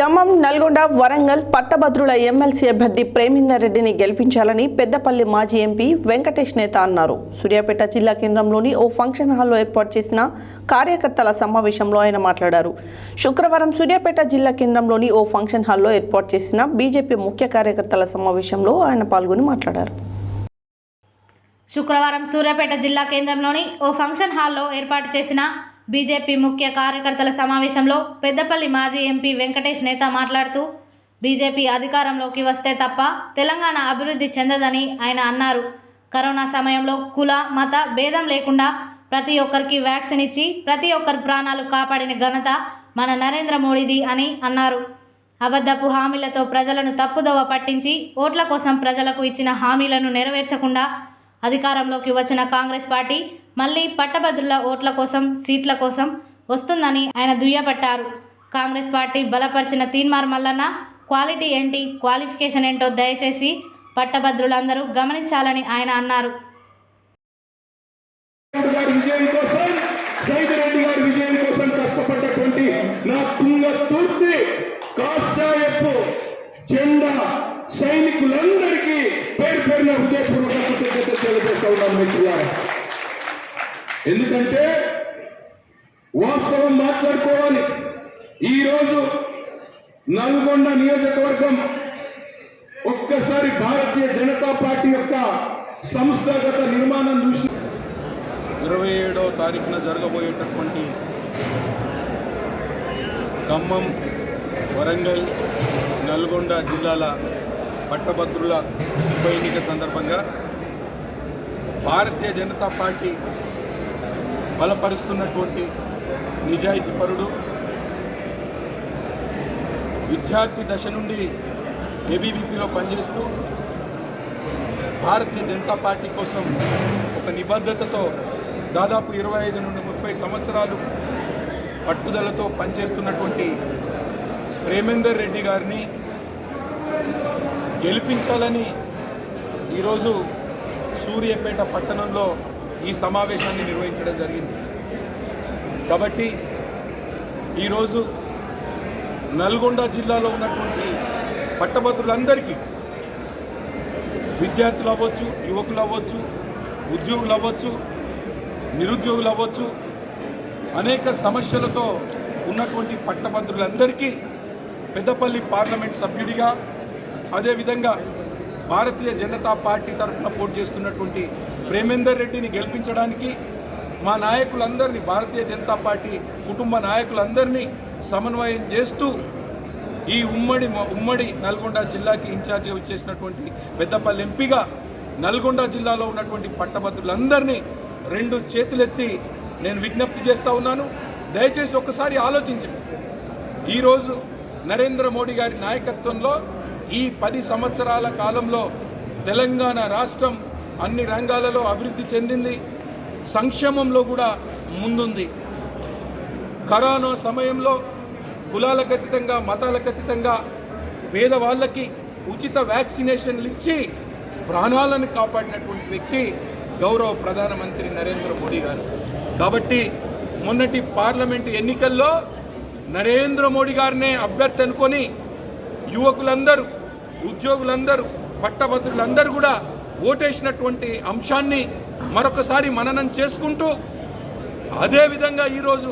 ఖమ్మం నల్గొండ వరంగల్ పట్టభద్రుల ఎమ్మెల్సీ అభ్యర్థి ప్రేమేందర్ రెడ్డిని గెలిపించాలని పెద్దపల్లి మాజీ ఎంపీ వెంకటేష్ నేత అన్నారు. సూర్యాపేట జిల్లా కేంద్రంలోని ఓ ఫంక్షన్ హాల్లో ఏర్పాటు చేసిన కార్యకర్తల సమావేశంలో ఆయన మాట్లాడారు. శుక్రవారం సూర్యాపేట జిల్లా కేంద్రంలోని ఓ ఫంక్షన్ హాల్లో ఏర్పాటు చేసిన బీజేపీ ముఖ్య కార్యకర్తల సమావేశంలో ఆయన పాల్గొని మాట్లాడారు. శుక్రవారం సూర్యాపేట జిల్లా కేంద్రంలోని ఓ ఫంక్షన్ హాల్లో ఏర్పాటు చేసిన బీజేపీ ముఖ్య కార్యకర్తల సమావేశంలో పెద్దపల్లి మాజీ ఎంపీ వెంకటేష్ నేత మాట్లాడుతూ బీజేపీ అధికారంలోకి వస్తే తప్ప తెలంగాణ అభివృద్ధి చెందదని ఆయన అన్నారు. కరోనా సమయంలో కుల మత భేదం లేకుండా ప్రతి ఒక్కరికి వ్యాక్సిన్ ఇచ్చి ప్రతి ఒక్కరి ప్రాణాలు కాపాడిన ఘనత మన నరేంద్ర మోడీది అని అన్నారు. అబద్ధపు హామీలతో ప్రజలను తప్పుదోవ పట్టించి ఓట్ల కోసం ప్రజలకు ఇచ్చిన హామీలను నెరవేర్చకుండా అధికారంలోకి వచ్చిన కాంగ్రెస్ పార్టీ మళ్ళీ పట్టభద్రుల ఓట్ల కోసం సీట్ల కోసం వస్తుందని ఆయన దుయ్యబట్టారు. కాంగ్రెస్ పార్టీ బలపరిచిన తీన్మార్ మల్లన్న క్వాలిటీ ఏంటి క్వాలిఫికేషన్ ఏంటో దయచేసి పట్టభద్రులందరూ గమనించాలని ఆయన అన్నారు. కాషాయపు జెండా సైనికులందరికీ పేరు పేరున హృదయపూర్వక కృతజ్ఞతలు తెలియజేస్తా ఉన్నాను మిత్రులారా. ఎందుకంటే వాస్తవం మాట్లాడుకోవాలి. ఈరోజు నల్గొండ నియోజకవర్గం ఒక్కసారి భారతీయ జనతా పార్టీ యొక్క సంస్థాగత నిర్మాణం చూసి ఇరవై ఏడవ తారీఖున జరగబోయేటటువంటి ఖమ్మం వరంగల్ నల్గొండ జిల్లాల పట్టభద్రుల ఉప ఎన్నిక సందర్భంగా భారతీయ జనతా పార్టీ బలపరుస్తున్నటువంటి నిజాయితీ పరుడు. విద్యార్థి దశ నుండి ఏబీవీపీలో పనిచేస్తూ భారతీయ జనతా పార్టీ కోసం ఒక నిబద్ధతతో దాదాపు ఇరవై ఐదు నుండి ముప్పై సంవత్సరాలు పట్టుదలతో పనిచేస్తున్నటువంటి ప్రేమేందర్ రెడ్డి గారిని గెలిపించాలని ఈరోజు సూర్యపేట పట్టణంలో ఈ సమావేశాన్ని నిర్వహించడం జరిగింది. కాబట్టి ఈరోజు నల్గొండ జిల్లాలో ఉన్నటువంటి పట్టభద్రులందరికీ విద్యార్థులు అవ్వచ్చు యువకులు అవ్వచ్చు ఉద్యోగులు అవ్వచ్చు నిరుద్యోగులు అవ్వచ్చు అనేక సమస్యలతో ఉన్నటువంటి పట్టభద్రులందరికీ పెద్దపల్లి పార్లమెంట్ సభ్యుడిగా అదేవిధంగా భారతీయ జనతా పార్టీ తరఫున పోటీ చేస్తున్నటువంటి ప్రేమేందర్ రెడ్డిని గెలిపించడానికి మా నాయకులందరినీ భారతీయ జనతా పార్టీ కుటుంబ నాయకులందరినీ సమన్వయం చేస్తూ ఈ ఉమ్మడి ఉమ్మడి నల్గొండ జిల్లాకి ఇన్ఛార్జిగా వచ్చేసినటువంటి పెద్దపల్లి ఎంపీగా నల్గొండ జిల్లాలో ఉన్నటువంటి పట్టభద్రులందరినీ రెండు చేతులెత్తి నేను విజ్ఞప్తి చేస్తూ ఉన్నాను. దయచేసి ఒక్కసారి ఆలోచించండి. ఈరోజు నరేంద్ర మోడీ గారి నాయకత్వంలో ఈ పది సంవత్సరాల కాలంలో తెలంగాణ రాష్ట్రం అన్ని రంగాలలో అభివృద్ధి చెందింది. సంక్షేమంలో కూడా ముందుంది. కరోనా సమయంలో కులాలకు అతీతంగా మతాలకు అతీతంగా పేదవాళ్ళకి ఉచిత వ్యాక్సినేషన్లు ఇచ్చి ప్రాణాలను కాపాడినటువంటి వ్యక్తి గౌరవ ప్రధానమంత్రి నరేంద్ర మోడీ గారు. కాబట్టి మొన్నటి పార్లమెంటు ఎన్నికల్లో నరేంద్ర మోడీ గారినే అభ్యర్థి అనుకొని యువకులందరూ ఉద్యోగులందరూ పట్టభద్రులందరూ కూడా ఓటేసినటువంటి అంశాన్ని మరొకసారి మననం చేసుకుంటూ అదేవిధంగా ఈరోజు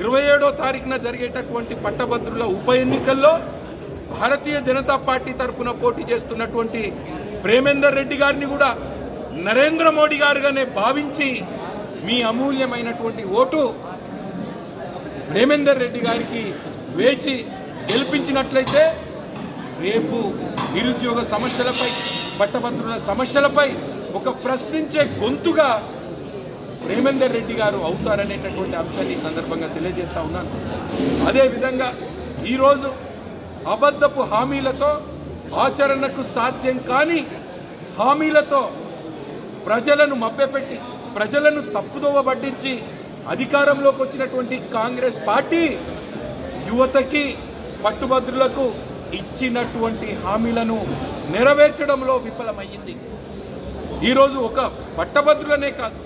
ఇరవై ఏడో తారీఖున జరిగేటటువంటి పట్టభద్రుల ఉప ఎన్నికల్లో భారతీయ జనతా పార్టీ తరఫున పోటీ చేస్తున్నటువంటి ప్రేమేందర్ రెడ్డి గారిని కూడా నరేంద్ర మోడీ గారుగానే భావించి మీ అమూల్యమైనటువంటి ఓటు ప్రేమేందర్ రెడ్డి గారికి వేచి గెలిపించినట్లయితే రేపు నిరుద్యోగ సమస్యలపై పట్టభద్రుల సమస్యలపై ఒక ప్రశ్నించే గొంతుగా ప్రేమేందర్ రెడ్డి గారు అవుతారనేటటువంటి అంశాన్ని ఈ సందర్భంగా తెలియజేస్తా ఉన్నాను. అదేవిధంగా ఈరోజు అబద్ధపు హామీలతో ఆచరణకు సాధ్యం కాని హామీలతో ప్రజలను మభ్యపెట్టి ప్రజలను తప్పుదోవ పట్టించి అధికారంలోకి వచ్చినటువంటి కాంగ్రెస్ పార్టీ యువతకి పట్టుభద్రులకు ఇచ్చినటువంటి హామీలను నెరవేర్చడంలో విఫలమయ్యింది. ఈరోజు ఒక పట్టభద్రులనే కాదు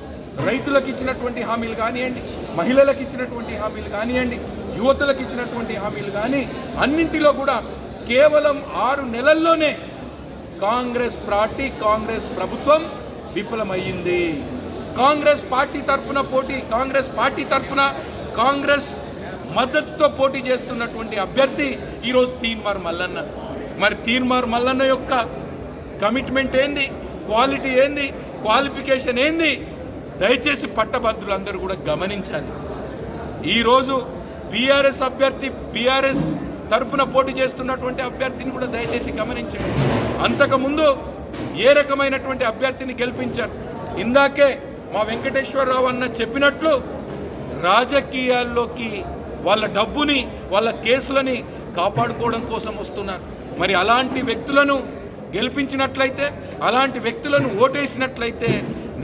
రైతులకు ఇచ్చినటువంటి హామీలు కానివ్వండి మహిళలకు ఇచ్చినటువంటి హామీలు కానివ్వండి యువతలకు ఇచ్చినటువంటి హామీలు కానీ అన్నింటిలో కూడా కేవలం ఆరు నెలల్లోనే కాంగ్రెస్ పార్టీ కాంగ్రెస్ ప్రభుత్వం విఫలమయ్యింది. కాంగ్రెస్ పార్టీ తరపున పోటీ కాంగ్రెస్ పార్టీ తరపున కాంగ్రెస్ మద్దతుతో పోటీ చేస్తున్నటువంటి అభ్యర్థి ఈరోజు తీన్మార్ మల్లన్న. మరి తీన్మార్ మల్లన్న యొక్క కమిట్మెంట్ ఏంది? క్వాలిటీ ఏంది? క్వాలిఫికేషన్ ఏంది? దయచేసి పట్టభద్రులందరూ కూడా గమనించాలి. ఈరోజు బీఆర్ఎస్ అభ్యర్థి బీఆర్ఎస్ తరపున పోటీ చేస్తున్నటువంటి అభ్యర్థిని కూడా దయచేసి గమనించండి. అంతకుముందు ఏ రకమైనటువంటి అభ్యర్థిని గెలిపించారు? ఇందాకే మా వెంకటేశ్వరరావు అన్న చెప్పినట్లు రాజకీయాల్లోకి వాళ్ళ డబ్బుని వాళ్ళ కేసులని కాపాడుకోవడం కోసం వస్తున్నారు. మరి అలాంటి వ్యక్తులను గెలిపించినట్లయితే అలాంటి వ్యక్తులను ఓటేసినట్లయితే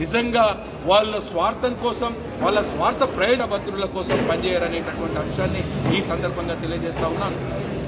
నిజంగా వాళ్ళ స్వార్థం కోసం వాళ్ళ స్వార్థ ప్రయోజన భద్రుల కోసం పనిచేయరనేటటువంటి అంశాన్ని ఈ సందర్భంగా తెలియజేస్తా ఉన్నాను.